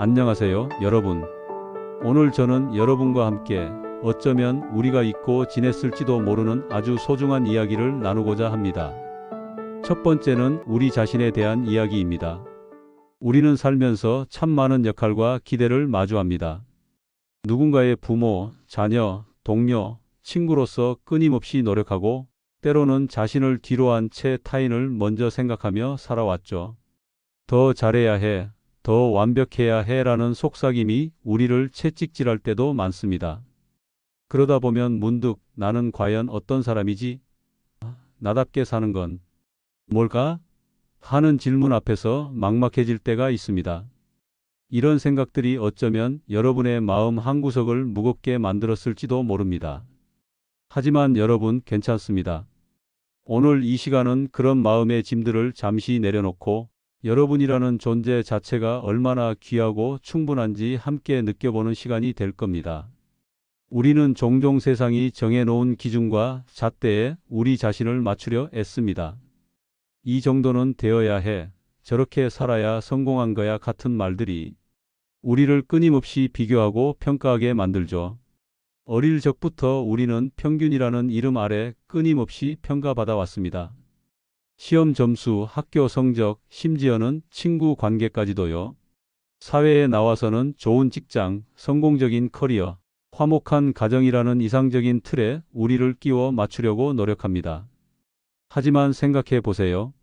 안녕하세요, 여러분. 오늘 저는 여러분과 함께 어쩌면 우리가 잊고 지냈을지도 모르는 아주 소중한 이야기를 나누고자 합니다. 첫 번째는 우리 자신에 대한 이야기입니다. 우리는 살면서 참 많은 역할과 기대를 마주합니다. 누군가의 부모, 자녀, 동료, 친구로서 끊임없이 노력하고 때로는 자신을 뒤로한 채 타인을 먼저 생각하며 살아왔죠. 더 잘해야 해, 더 완벽해야 해라는 속삭임이 우리를 채찍질할 때도 많습니다. 그러다 보면 문득 나는 과연 어떤 사람이지? 나답게 사는 건 뭘까? 하는 질문 앞에서 막막해질 때가 있습니다. 이런 생각들이 어쩌면 여러분의 마음 한구석을 무겁게 만들었을지도 모릅니다. 하지만 여러분 괜찮습니다. 오늘 이 시간은 그런 마음의 짐들을 잠시 내려놓고 여러분이라는 존재 자체가 얼마나 귀하고 충분한지 함께 느껴보는 시간이 될 겁니다. 우리는 종종 세상이 정해놓은 기준과 잣대에 우리 자신을 맞추려 애씁니다. 이 정도는 되어야 해, 저렇게 살아야 성공한 거야 같은 말들이 우리를 끊임없이 비교하고 평가하게 만들죠. 어릴 적부터 우리는 평균이라는 이름 아래 끊임없이 평가받아 왔습니다. 시험 점수, 학교 성적, 심지어는 친구 관계까지도요. 사회에 나와서는 좋은 직장, 성공적인 커리어, 화목한 가정이라는 이상적인 틀에 우리를 끼워 맞추려고 노력합니다. 하지만 생각해 보세요.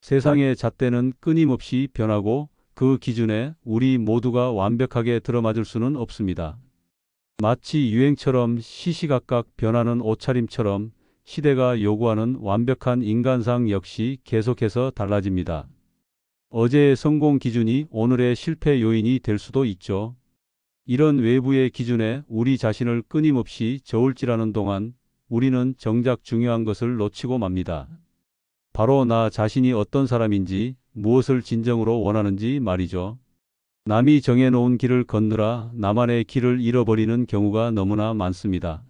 세상의 잣대는 끊임없이 변하고 그 기준에 우리 모두가 완벽하게 들어맞을 수는 없습니다. 마치 유행처럼 시시각각 변하는 옷차림처럼 시대가 요구하는 완벽한 인간상 역시 계속해서 달라집니다. 어제의 성공 기준이 오늘의 실패 요인이 될 수도 있죠. 이런 외부의 기준에 우리 자신을 끊임없이 저울질하는 동안 우리는 정작 중요한 것을 놓치고 맙니다. 바로 나 자신이 어떤 사람인지 무엇을 진정으로 원하는지 말이죠. 남이 정해놓은 길을 건너라 나만의 길을 잃어버리는 경우가 너무나 많습니다.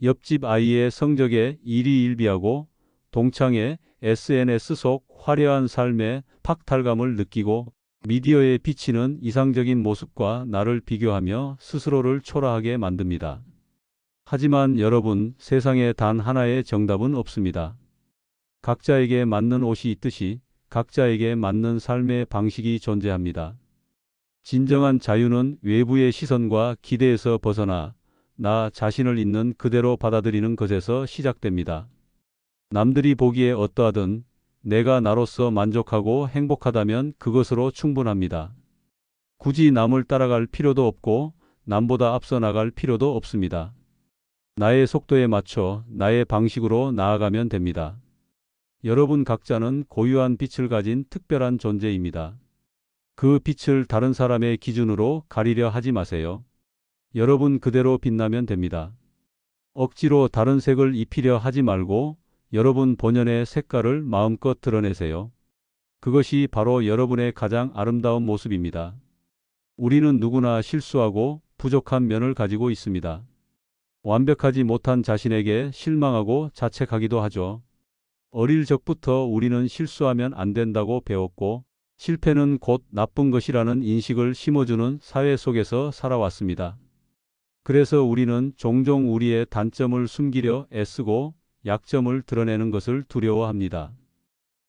옆집 아이의 성적에 일희일비하고 동창의 SNS 속 화려한 삶에 박탈감을 느끼고 미디어에 비치는 이상적인 모습과 나를 비교하며 스스로를 초라하게 만듭니다. 하지만 여러분, 세상에 단 하나의 정답은 없습니다. 각자에게 맞는 옷이 있듯이 각자에게 맞는 삶의 방식이 존재합니다. 진정한 자유는 외부의 시선과 기대에서 벗어나 나 자신을 있는 그대로 받아들이는 것에서 시작됩니다. 남들이 보기에 어떠하든 내가 나로서 만족하고 행복하다면 그것으로 충분합니다. 굳이 남을 따라갈 필요도 없고 남보다 앞서 나갈 필요도 없습니다. 나의 속도에 맞춰 나의 방식으로 나아가면 됩니다. 여러분 각자는 고유한 빛을 가진 특별한 존재입니다. 그 빛을 다른 사람의 기준으로 가리려 하지 마세요. 여러분 그대로 빛나면 됩니다. 억지로 다른 색을 입히려 하지 말고 여러분 본연의 색깔을 마음껏 드러내세요. 그것이 바로 여러분의 가장 아름다운 모습입니다. 우리는 누구나 실수하고 부족한 면을 가지고 있습니다. 완벽하지 못한 자신에게 실망하고 자책하기도 하죠. 어릴 적부터 우리는 실수하면 안 된다고 배웠고 실패는 곧 나쁜 것이라는 인식을 심어주는 사회 속에서 살아왔습니다. 그래서 우리는 종종 우리의 단점을 숨기려 애쓰고 약점을 드러내는 것을 두려워합니다.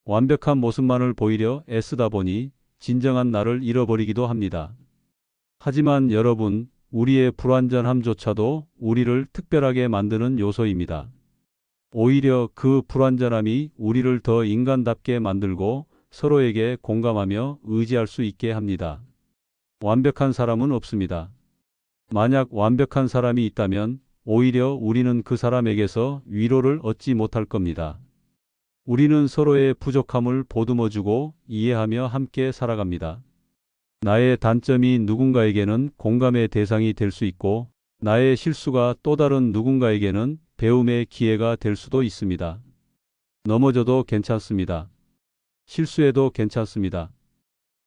완벽한 모습만을 보이려 애쓰다 보니 진정한 나를 잃어버리기도 합니다. 하지만 여러분, 우리의 불완전함조차도 우리를 특별하게 만드는 요소입니다. 오히려 그 불완전함이 우리를 더 인간답게 만들고 서로에게 공감하며 의지할 수 있게 합니다. 완벽한 사람은 없습니다. 만약 완벽한 사람이 있다면 오히려 우리는 그 사람에게서 위로를 얻지 못할 겁니다. 우리는 서로의 부족함을 보듬어주고 이해하며 함께 살아갑니다. 나의 단점이 누군가에게는 공감의 대상이 될 수 있고 나의 실수가 또 다른 누군가에게는 배움의 기회가 될 수도 있습니다. 넘어져도 괜찮습니다. 실수해도 괜찮습니다.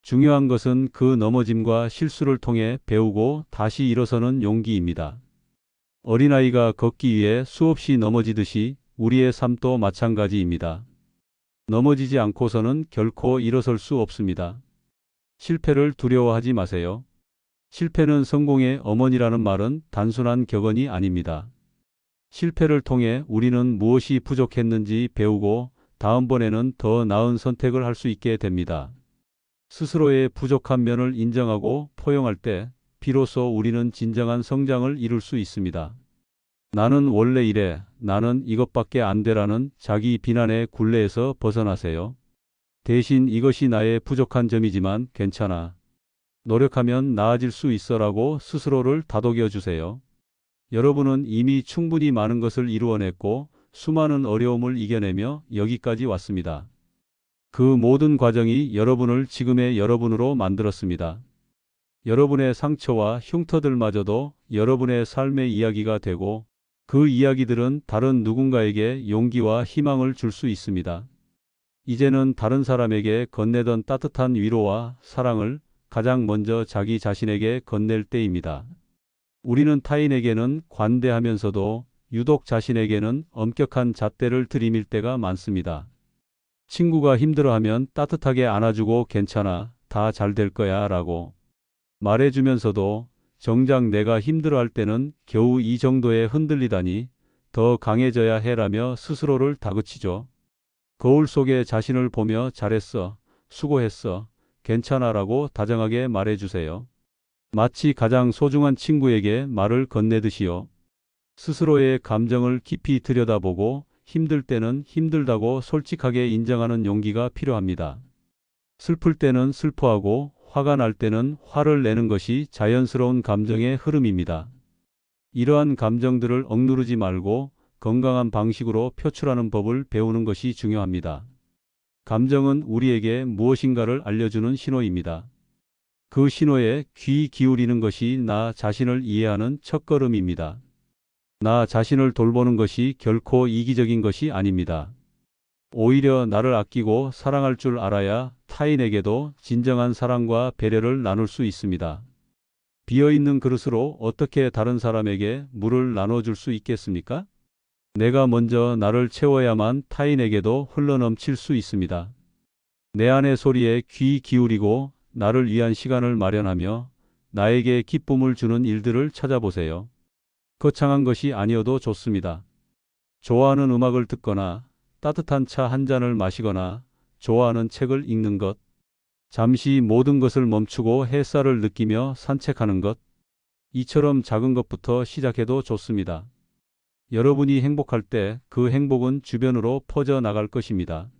중요한 것은 그 넘어짐과 실수를 통해 배우고 다시 일어서는 용기입니다. 어린아이가 걷기 위해 수없이 넘어지듯이 우리의 삶도 마찬가지입니다. 넘어지지 않고서는 결코 일어설 수 없습니다. 실패를 두려워하지 마세요. 실패는 성공의 어머니라는 말은 단순한 격언이 아닙니다. 실패를 통해 우리는 무엇이 부족했는지 배우고 다음번에는 더 나은 선택을 할 수 있게 됩니다. 스스로의 부족한 면을 인정하고 포용할 때 비로소 우리는 진정한 성장을 이룰 수 있습니다. 나는 원래 이래, 나는 이것밖에 안 되라는 자기 비난의 굴레에서 벗어나세요. 대신 이것이 나의 부족한 점이지만 괜찮아. 노력하면 나아질 수 있어라고 스스로를 다독여 주세요. 여러분은 이미 충분히 많은 것을 이루어냈고 수많은 어려움을 이겨내며 여기까지 왔습니다. 그 모든 과정이 여러분을 지금의 여러분으로 만들었습니다. 여러분의 상처와 흉터들마저도 여러분의 삶의 이야기가 되고 그 이야기들은 다른 누군가에게 용기와 희망을 줄 수 있습니다. 이제는 다른 사람에게 건네던 따뜻한 위로와 사랑을 가장 먼저 자기 자신에게 건넬 때입니다. 우리는 타인에게는 관대하면서도 유독 자신에게는 엄격한 잣대를 들이밀 때가 많습니다. 친구가 힘들어하면 따뜻하게 안아주고 괜찮아, 다 잘 될 거야 라고 말해주면서도 정작 내가 힘들어할 때는 겨우 이 정도에 흔들리다니 더 강해져야 해라며 스스로를 다그치죠. 거울 속에 자신을 보며 잘했어, 수고했어, 괜찮아라고 다정하게 말해주세요. 마치 가장 소중한 친구에게 말을 건네듯이요. 스스로의 감정을 깊이 들여다보고 힘들 때는 힘들다고 솔직하게 인정하는 용기가 필요합니다. 슬플 때는 슬퍼하고 화가 날 때는 화를 내는 것이 자연스러운 감정의 흐름입니다. 이러한 감정들을 억누르지 말고 건강한 방식으로 표출하는 법을 배우는 것이 중요합니다. 감정은 우리에게 무엇인가를 알려주는 신호입니다. 그 신호에 귀 기울이는 것이 나 자신을 이해하는 첫걸음입니다. 나 자신을 돌보는 것이 결코 이기적인 것이 아닙니다. 오히려 나를 아끼고 사랑할 줄 알아야 타인에게도 진정한 사랑과 배려를 나눌 수 있습니다. 비어있는 그릇으로 어떻게 다른 사람에게 물을 나눠줄 수 있겠습니까? 내가 먼저 나를 채워야만 타인에게도 흘러넘칠 수 있습니다. 내 안의 소리에 귀 기울이고 나를 위한 시간을 마련하며 나에게 기쁨을 주는 일들을 찾아보세요. 거창한 것이 아니어도 좋습니다. 좋아하는 음악을 듣거나 따뜻한 차 한 잔을 마시거나 좋아하는 책을 읽는 것, 잠시 모든 것을 멈추고 햇살을 느끼며 산책하는 것, 이처럼 작은 것부터 시작해도 좋습니다. 여러분이 행복할 때 그 행복은 주변으로 퍼져 나갈 것입니다.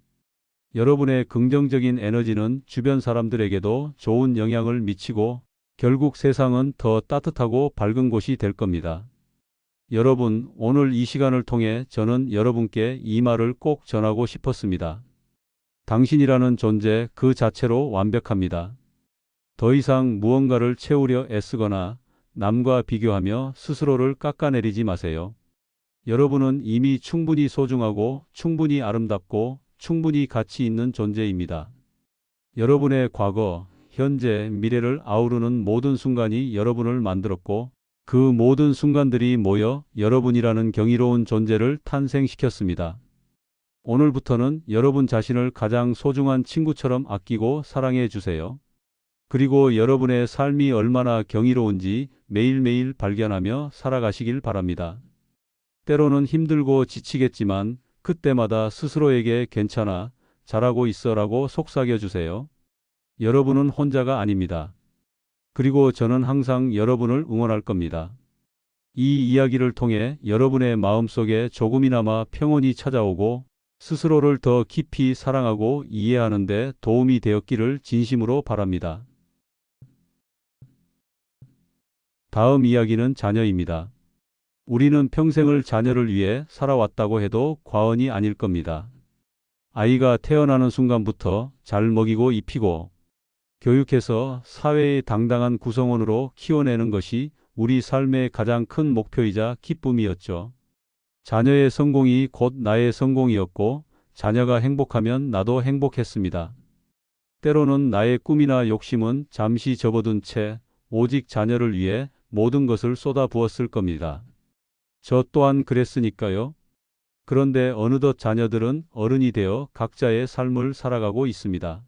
여러분의 긍정적인 에너지는 주변 사람들에게도 좋은 영향을 미치고 결국 세상은 더 따뜻하고 밝은 곳이 될 겁니다. 여러분, 오늘 이 시간을 통해 저는 여러분께 이 말을 꼭 전하고 싶었습니다. 당신이라는 존재 그 자체로 완벽합니다. 더 이상 무언가를 채우려 애쓰거나 남과 비교하며 스스로를 깎아내리지 마세요. 여러분은 이미 충분히 소중하고 충분히 아름답고 충분히 가치 있는 존재입니다. 여러분의 과거, 현재, 미래를 아우르는 모든 순간이 여러분을 만들었고 그 모든 순간들이 모여 여러분이라는 경이로운 존재를 탄생시켰습니다. 오늘부터는 여러분 자신을 가장 소중한 친구처럼 아끼고 사랑해 주세요. 그리고 여러분의 삶이 얼마나 경이로운지 매일매일 발견하며 살아가시길 바랍니다. 때로는 힘들고 지치겠지만 그때마다 스스로에게 괜찮아, 잘하고 있어라고 속삭여 주세요. 여러분은 혼자가 아닙니다. 그리고 저는 항상 여러분을 응원할 겁니다. 이 이야기를 통해 여러분의 마음속에 조금이나마 평온이 찾아오고 스스로를 더 깊이 사랑하고 이해하는 데 도움이 되었기를 진심으로 바랍니다. 다음 이야기는 자녀입니다. 우리는 평생을 자녀를 위해 살아왔다고 해도 과언이 아닐 겁니다. 아이가 태어나는 순간부터 잘 먹이고 입히고 교육해서 사회의 당당한 구성원으로 키워내는 것이 우리 삶의 가장 큰 목표이자 기쁨이었죠. 자녀의 성공이 곧 나의 성공이었고 자녀가 행복하면 나도 행복했습니다. 때로는 나의 꿈이나 욕심은 잠시 접어둔 채 오직 자녀를 위해 모든 것을 쏟아 부었을 겁니다. 저 또한 그랬으니까요. 그런데 어느덧 자녀들은 어른이 되어 각자의 삶을 살아가고 있습니다.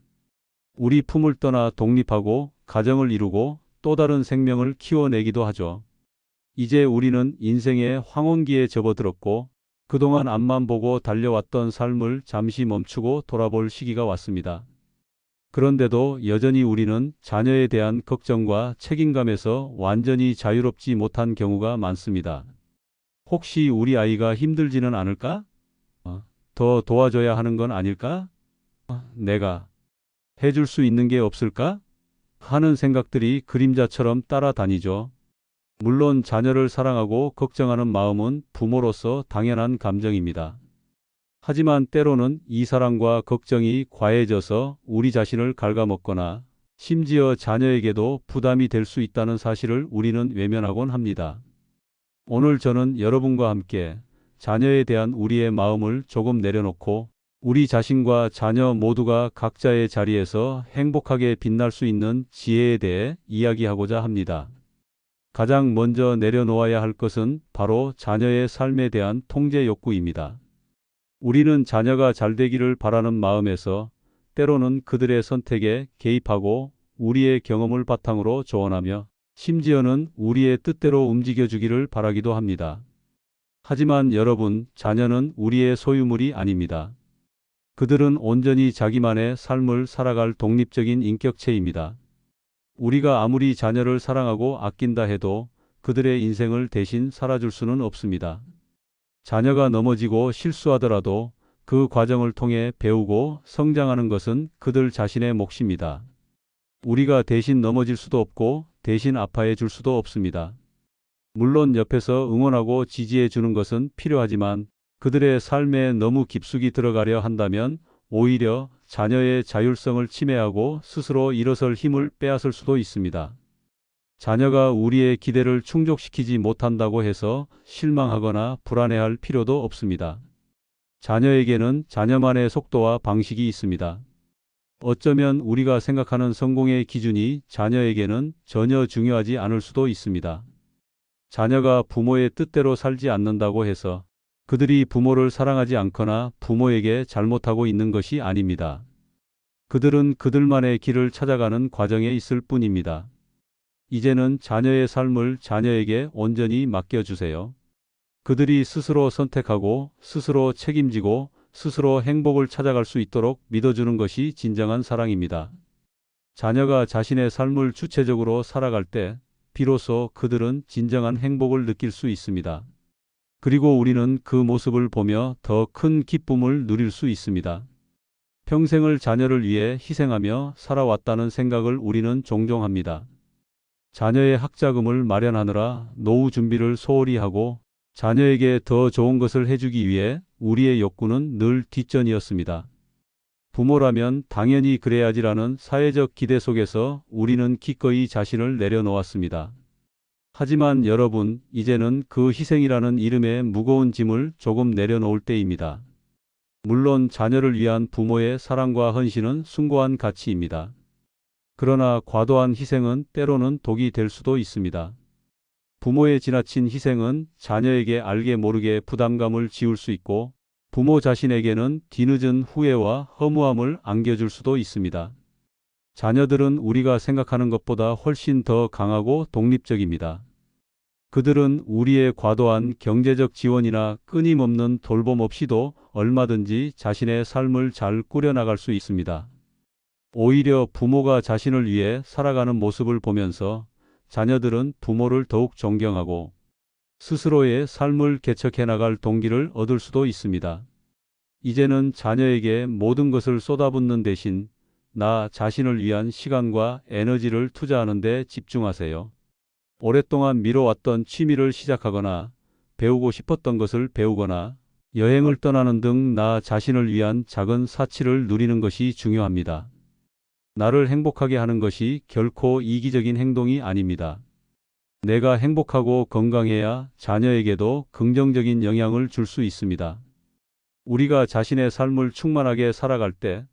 우리 품을 떠나 독립하고 가정을 이루고 또 다른 생명을 키워내기도 하죠. 이제 우리는 인생의 황혼기에 접어들었고 그동안 앞만 보고 달려왔던 삶을 잠시 멈추고 돌아볼 시기가 왔습니다. 그런데도 여전히 우리는 자녀에 대한 걱정과 책임감에서 완전히 자유롭지 못한 경우가 많습니다. 혹시 우리 아이가 힘들지는 않을까? 어, 더 도와줘야 하는 건 아닐까? 어, 내가 해줄 수 있는 게 없을까? 하는 생각들이 그림자처럼 따라다니죠. 물론 자녀를 사랑하고 걱정하는 마음은 부모로서 당연한 감정입니다. 하지만 때로는 이 사랑과 걱정이 과해져서 우리 자신을 갉아먹거나 심지어 자녀에게도 부담이 될 수 있다는 사실을 우리는 외면하곤 합니다. 오늘 저는 여러분과 함께 자녀에 대한 우리의 마음을 조금 내려놓고 우리 자신과 자녀 모두가 각자의 자리에서 행복하게 빛날 수 있는 지혜에 대해 이야기하고자 합니다. 가장 먼저 내려놓아야 할 것은 바로 자녀의 삶에 대한 통제 욕구입니다. 우리는 자녀가 잘 되기를 바라는 마음에서 때로는 그들의 선택에 개입하고 우리의 경험을 바탕으로 조언하며 심지어는 우리의 뜻대로 움직여주기를 바라기도 합니다. 하지만 여러분, 자녀는 우리의 소유물이 아닙니다. 그들은 온전히 자기만의 삶을 살아갈 독립적인 인격체입니다. 우리가 아무리 자녀를 사랑하고 아낀다 해도 그들의 인생을 대신 살아줄 수는 없습니다. 자녀가 넘어지고 실수하더라도 그 과정을 통해 배우고 성장하는 것은 그들 자신의 몫입니다. 우리가 대신 넘어질 수도 없고 대신 아파해 줄 수도 없습니다. 물론 옆에서 응원하고 지지해 주는 것은 필요하지만 그들의 삶에 너무 깊숙이 들어가려 한다면 오히려 자녀의 자율성을 침해하고 스스로 일어설 힘을 빼앗을 수도 있습니다. 자녀가 우리의 기대를 충족시키지 못한다고 해서 실망하거나 불안해할 필요도 없습니다. 자녀에게는 자녀만의 속도와 방식이 있습니다. 어쩌면 우리가 생각하는 성공의 기준이 자녀에게는 전혀 중요하지 않을 수도 있습니다. 자녀가 부모의 뜻대로 살지 않는다고 해서 그들이 부모를 사랑하지 않거나 부모에게 잘못하고 있는 것이 아닙니다. 그들은 그들만의 길을 찾아가는 과정에 있을 뿐입니다. 이제는 자녀의 삶을 자녀에게 온전히 맡겨주세요. 그들이 스스로 선택하고 스스로 책임지고 스스로 행복을 찾아갈 수 있도록 믿어주는 것이 진정한 사랑입니다. 자녀가 자신의 삶을 주체적으로 살아갈 때 비로소 그들은 진정한 행복을 느낄 수 있습니다. 그리고 우리는 그 모습을 보며 더 큰 기쁨을 누릴 수 있습니다. 평생을 자녀를 위해 희생하며 살아왔다는 생각을 우리는 종종 합니다. 자녀의 학자금을 마련하느라 노후 준비를 소홀히 하고 자녀에게 더 좋은 것을 해주기 위해 우리의 욕구는 늘 뒷전이었습니다. 부모라면 당연히 그래야지라는 사회적 기대 속에서 우리는 기꺼이 자신을 내려놓았습니다. 하지만 여러분, 이제는 그 희생이라는 이름의 무거운 짐을 조금 내려놓을 때입니다. 물론 자녀를 위한 부모의 사랑과 헌신은 숭고한 가치입니다. 그러나 과도한 희생은 때로는 독이 될 수도 있습니다. 부모의 지나친 희생은 자녀에게 알게 모르게 부담감을 지울 수 있고 부모 자신에게는 뒤늦은 후회와 허무함을 안겨줄 수도 있습니다. 자녀들은 우리가 생각하는 것보다 훨씬 더 강하고 독립적입니다. 그들은 우리의 과도한 경제적 지원이나 끊임없는 돌봄 없이도 얼마든지 자신의 삶을 잘 꾸려나갈 수 있습니다. 오히려 부모가 자신을 위해 살아가는 모습을 보면서 자녀들은 부모를 더욱 존경하고 스스로의 삶을 개척해 나갈 동기를 얻을 수도 있습니다. 이제는 자녀에게 모든 것을 쏟아붓는 대신 나 자신을 위한 시간과 에너지를 투자하는 데 집중하세요. 오랫동안 미뤄왔던 취미를 시작하거나 배우고 싶었던 것을 배우거나 여행을 떠나는 등 나 자신을 위한 작은 사치를 누리는 것이 중요합니다. 나를 행복하게 하는 것이 결코 이기적인 행동이 아닙니다. 내가 행복하고 건강해야 자녀에게도 긍정적인 영향을 줄 수 있습니다. 우리가 자신의 삶을 충만하게 살아갈 때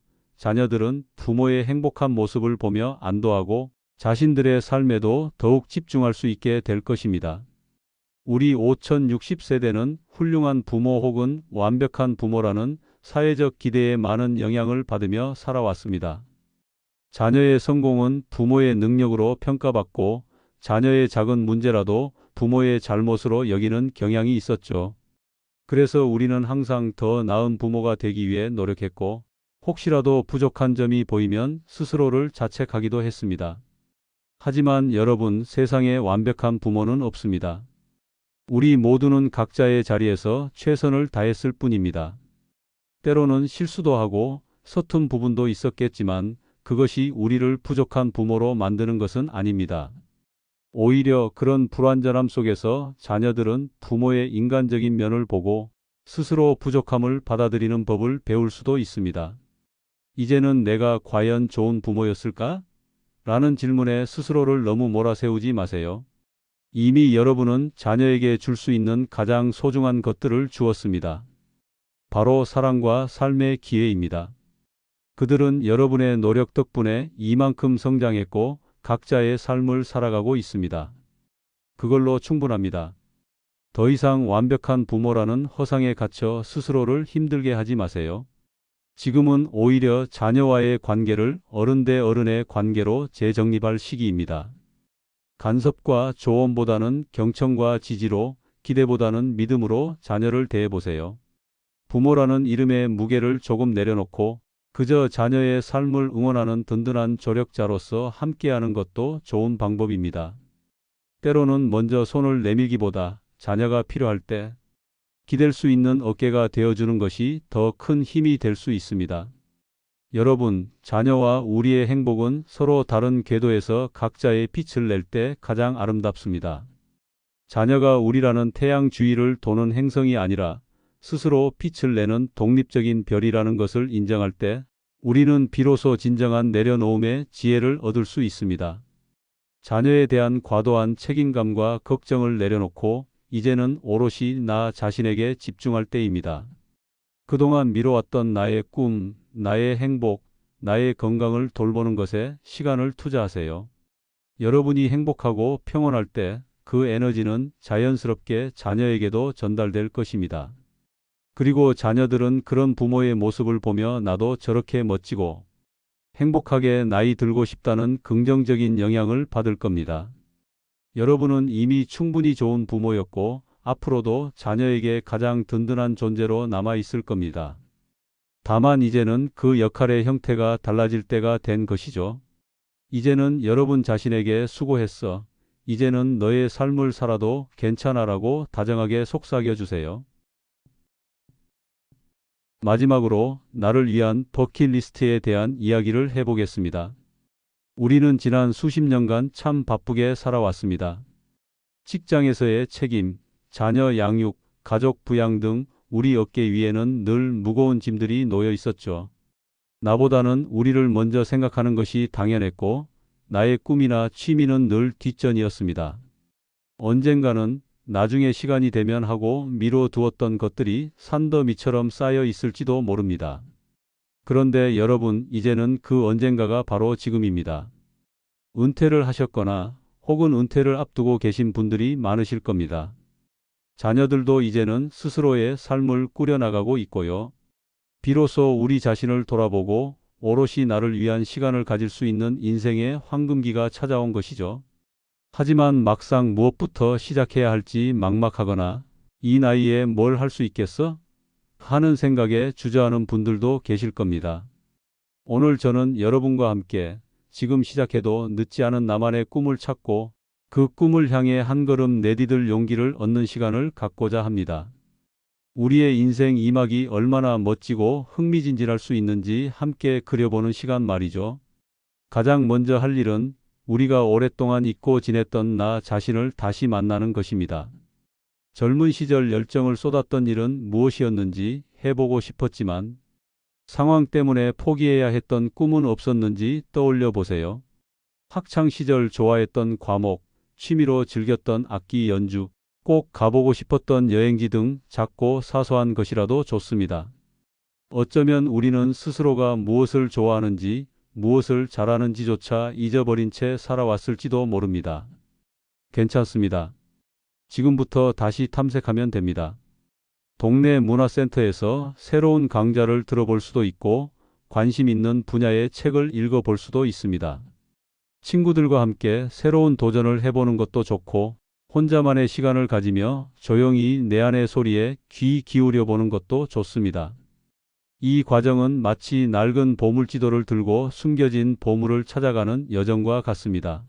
자녀들은 부모의 행복한 모습을 보며 안도하고 자신들의 삶에도 더욱 집중할 수 있게 될 것입니다. 우리 5060세대는 훌륭한 부모 혹은 완벽한 부모라는 사회적 기대에 많은 영향을 받으며 살아왔습니다. 자녀의 성공은 부모의 능력으로 평가받고 자녀의 작은 문제라도 부모의 잘못으로 여기는 경향이 있었죠. 그래서 우리는 항상 더 나은 부모가 되기 위해 노력했고, 혹시라도 부족한 점이 보이면 스스로를 자책하기도 했습니다. 하지만 여러분, 세상에 완벽한 부모는 없습니다. 우리 모두는 각자의 자리에서 최선을 다했을 뿐입니다. 때로는 실수도 하고 서툰 부분도 있었겠지만 그것이 우리를 부족한 부모로 만드는 것은 아닙니다. 오히려 그런 불완전함 속에서 자녀들은 부모의 인간적인 면을 보고 스스로 부족함을 받아들이는 법을 배울 수도 있습니다. 이제는 내가 과연 좋은 부모였을까? 라는 질문에 스스로를 너무 몰아세우지 마세요. 이미 여러분은 자녀에게 줄 수 있는 가장 소중한 것들을 주었습니다. 바로 사랑과 삶의 기회입니다. 그들은 여러분의 노력 덕분에 이만큼 성장했고 각자의 삶을 살아가고 있습니다. 그걸로 충분합니다. 더 이상 완벽한 부모라는 허상에 갇혀 스스로를 힘들게 하지 마세요. 지금은 오히려 자녀와의 관계를 어른 대 어른의 관계로 재정립할 시기입니다. 간섭과 조언보다는 경청과 지지로, 기대보다는 믿음으로 자녀를 대해보세요. 부모라는 이름의 무게를 조금 내려놓고 그저 자녀의 삶을 응원하는 든든한 조력자로서 함께하는 것도 좋은 방법입니다. 때로는 먼저 손을 내밀기보다 자녀가 필요할 때 기댈 수 있는 어깨가 되어주는 것이 더 큰 힘이 될 수 있습니다. 여러분, 자녀와 우리의 행복은 서로 다른 궤도에서 각자의 빛을 낼 때 가장 아름답습니다. 자녀가 우리라는 태양 주위를 도는 행성이 아니라 스스로 빛을 내는 독립적인 별이라는 것을 인정할 때 우리는 비로소 진정한 내려놓음의 지혜를 얻을 수 있습니다. 자녀에 대한 과도한 책임감과 걱정을 내려놓고 이제는 오롯이 나 자신에게 집중할 때입니다. 그동안 미뤄왔던 나의 꿈, 나의 행복, 나의 건강을 돌보는 것에 시간을 투자하세요. 여러분이 행복하고 평온할 때 그 에너지는 자연스럽게 자녀에게도 전달될 것입니다. 그리고 자녀들은 그런 부모의 모습을 보며 나도 저렇게 멋지고 행복하게 나이 들고 싶다는 긍정적인 영향을 받을 겁니다. 여러분은 이미 충분히 좋은 부모였고 앞으로도 자녀에게 가장 든든한 존재로 남아 있을 겁니다. 다만 이제는 그 역할의 형태가 달라질 때가 된 것이죠. 이제는 여러분 자신에게 수고했어. 이제는 너의 삶을 살아도 괜찮아라고 다정하게 속삭여 주세요. 마지막으로 나를 위한 버킷리스트에 대한 이야기를 해보겠습니다. 우리는 지난 수십 년간 참 바쁘게 살아왔습니다. 직장에서의 책임, 자녀 양육, 가족 부양 등 우리 어깨 위에는 늘 무거운 짐들이 놓여 있었죠. 나보다는 우리를 먼저 생각하는 것이 당연했고, 나의 꿈이나 취미는 늘 뒷전이었습니다. 언젠가는 나중에 시간이 되면 하고 미뤄 두었던 것들이 산더미처럼 쌓여 있을지도 모릅니다. 그런데 여러분, 이제는 그 언젠가가 바로 지금입니다. 은퇴를 하셨거나 혹은 은퇴를 앞두고 계신 분들이 많으실 겁니다. 자녀들도 이제는 스스로의 삶을 꾸려나가고 있고요. 비로소 우리 자신을 돌아보고 오롯이 나를 위한 시간을 가질 수 있는 인생의 황금기가 찾아온 것이죠. 하지만 막상 무엇부터 시작해야 할지 막막하거나 이 나이에 뭘 할 수 있겠어? 하는 생각에 주저하는 분들도 계실 겁니다. 오늘 저는 여러분과 함께 지금 시작해도 늦지 않은 나만의 꿈을 찾고 그 꿈을 향해 한 걸음 내디딜 용기를 얻는 시간을 갖고자 합니다. 우리의 인생 이막이 얼마나 멋지고 흥미진진할 수 있는지 함께 그려보는 시간 말이죠. 가장 먼저 할 일은 우리가 오랫동안 잊고 지냈던 나 자신을 다시 만나는 것입니다. 젊은 시절 열정을 쏟았던 일은 무엇이었는지 해보고 싶었지만 상황 때문에 포기해야 했던 꿈은 없었는지 떠올려 보세요. 학창 시절 좋아했던 과목, 취미로 즐겼던 악기 연주, 꼭 가보고 싶었던 여행지 등 작고 사소한 것이라도 좋습니다. 어쩌면 우리는 스스로가 무엇을 좋아하는지 무엇을 잘하는지조차 잊어버린 채 살아왔을지도 모릅니다. 괜찮습니다. 지금부터 다시 탐색하면 됩니다. 동네 문화센터에서 새로운 강좌를 들어볼 수도 있고 관심 있는 분야의 책을 읽어볼 수도 있습니다. 친구들과 함께 새로운 도전을 해보는 것도 좋고, 혼자만의 시간을 가지며 조용히 내 안의 소리에 귀 기울여 보는 것도 좋습니다. 이 과정은 마치 낡은 보물지도를 들고 숨겨진 보물을 찾아가는 여정과 같습니다.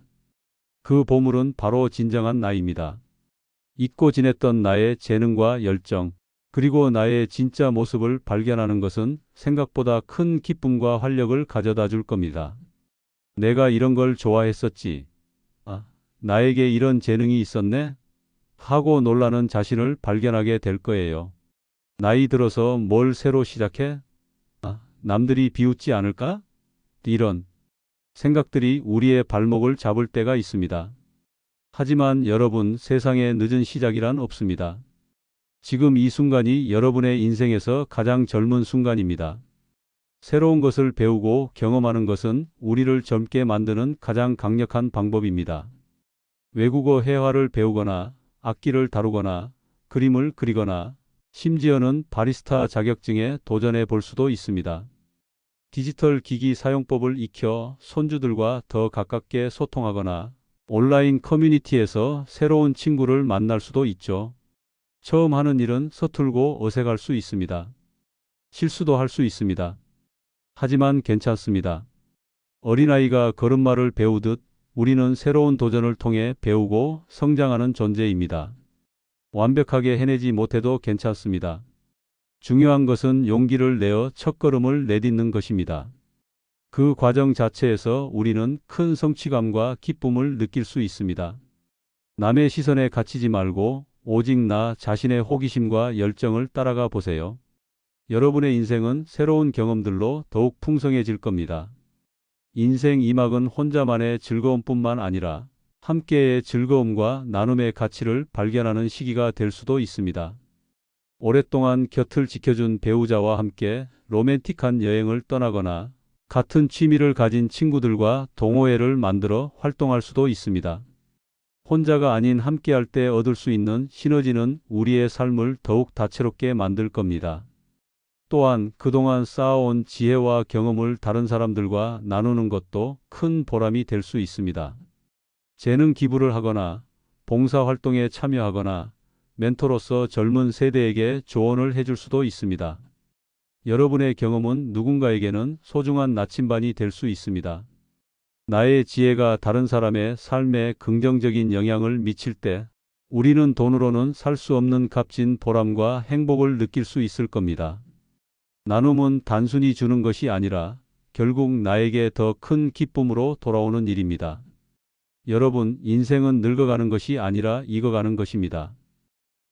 그 보물은 바로 진정한 나입니다. 잊고 지냈던 나의 재능과 열정, 그리고 나의 진짜 모습을 발견하는 것은 생각보다 큰 기쁨과 활력을 가져다 줄 겁니다. 내가 이런 걸 좋아했었지. 아, 나에게 이런 재능이 있었네? 하고 놀라는 자신을 발견하게 될 거예요. 나이 들어서 뭘 새로 시작해? 아, 남들이 비웃지 않을까? 이런 생각들이 우리의 발목을 잡을 때가 있습니다. 하지만 여러분 세상에 늦은 시작이란 없습니다. 지금 이 순간이 여러분의 인생에서 가장 젊은 순간입니다. 새로운 것을 배우고 경험하는 것은 우리를 젊게 만드는 가장 강력한 방법입니다. 외국어 회화를 배우거나 악기를 다루거나 그림을 그리거나 심지어는 바리스타 자격증에 도전해 볼 수도 있습니다. 디지털 기기 사용법을 익혀 손주들과 더 가깝게 소통하거나 온라인 커뮤니티에서 새로운 친구를 만날 수도 있죠. 처음 하는 일은 서툴고 어색할 수 있습니다. 실수도 할 수 있습니다. 하지만 괜찮습니다. 어린아이가 걸음마를 배우듯 우리는 새로운 도전을 통해 배우고 성장하는 존재입니다. 완벽하게 해내지 못해도 괜찮습니다. 중요한 것은 용기를 내어 첫걸음을 내딛는 것입니다. 그 과정 자체에서 우리는 큰 성취감과 기쁨을 느낄 수 있습니다. 남의 시선에 갇히지 말고 오직 나 자신의 호기심과 열정을 따라가 보세요. 여러분의 인생은 새로운 경험들로 더욱 풍성해질 겁니다. 인생 이막은 혼자만의 즐거움뿐만 아니라 함께의 즐거움과 나눔의 가치를 발견하는 시기가 될 수도 있습니다. 오랫동안 곁을 지켜준 배우자와 함께 로맨틱한 여행을 떠나거나 같은 취미를 가진 친구들과 동호회를 만들어 활동할 수도 있습니다. 혼자가 아닌 함께할 때 얻을 수 있는 시너지는 우리의 삶을 더욱 다채롭게 만들 겁니다. 또한 그동안 쌓아온 지혜와 경험을 다른 사람들과 나누는 것도 큰 보람이 될 수 있습니다. 재능 기부를 하거나 봉사 활동에 참여하거나 멘토로서 젊은 세대에게 조언을 해줄 수도 있습니다. 여러분의 경험은 누군가에게는 소중한 나침반이 될 수 있습니다. 나의 지혜가 다른 사람의 삶에 긍정적인 영향을 미칠 때 우리는 돈으로는 살 수 없는 값진 보람과 행복을 느낄 수 있을 겁니다. 나눔은 단순히 주는 것이 아니라 결국 나에게 더 큰 기쁨으로 돌아오는 일입니다. 여러분, 인생은 늙어가는 것이 아니라 익어가는 것입니다.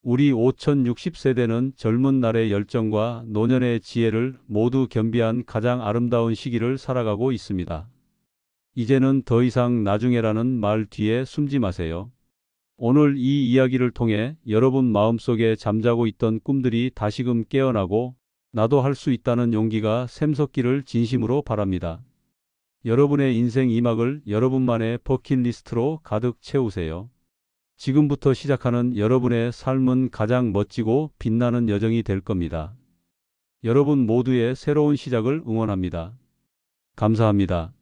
우리 5060세대는 젊은 날의 열정과 노년의 지혜를 모두 겸비한 가장 아름다운 시기를 살아가고 있습니다. 이제는 더 이상 나중에라는 말 뒤에 숨지 마세요. 오늘 이 이야기를 통해 여러분 마음속에 잠자고 있던 꿈들이 다시금 깨어나고 나도 할 수 있다는 용기가 샘솟기를 진심으로 바랍니다. 여러분의 인생 이막을 여러분만의 버킷리스트로 가득 채우세요. 지금부터 시작하는 여러분의 삶은 가장 멋지고 빛나는 여정이 될 겁니다. 여러분 모두의 새로운 시작을 응원합니다. 감사합니다.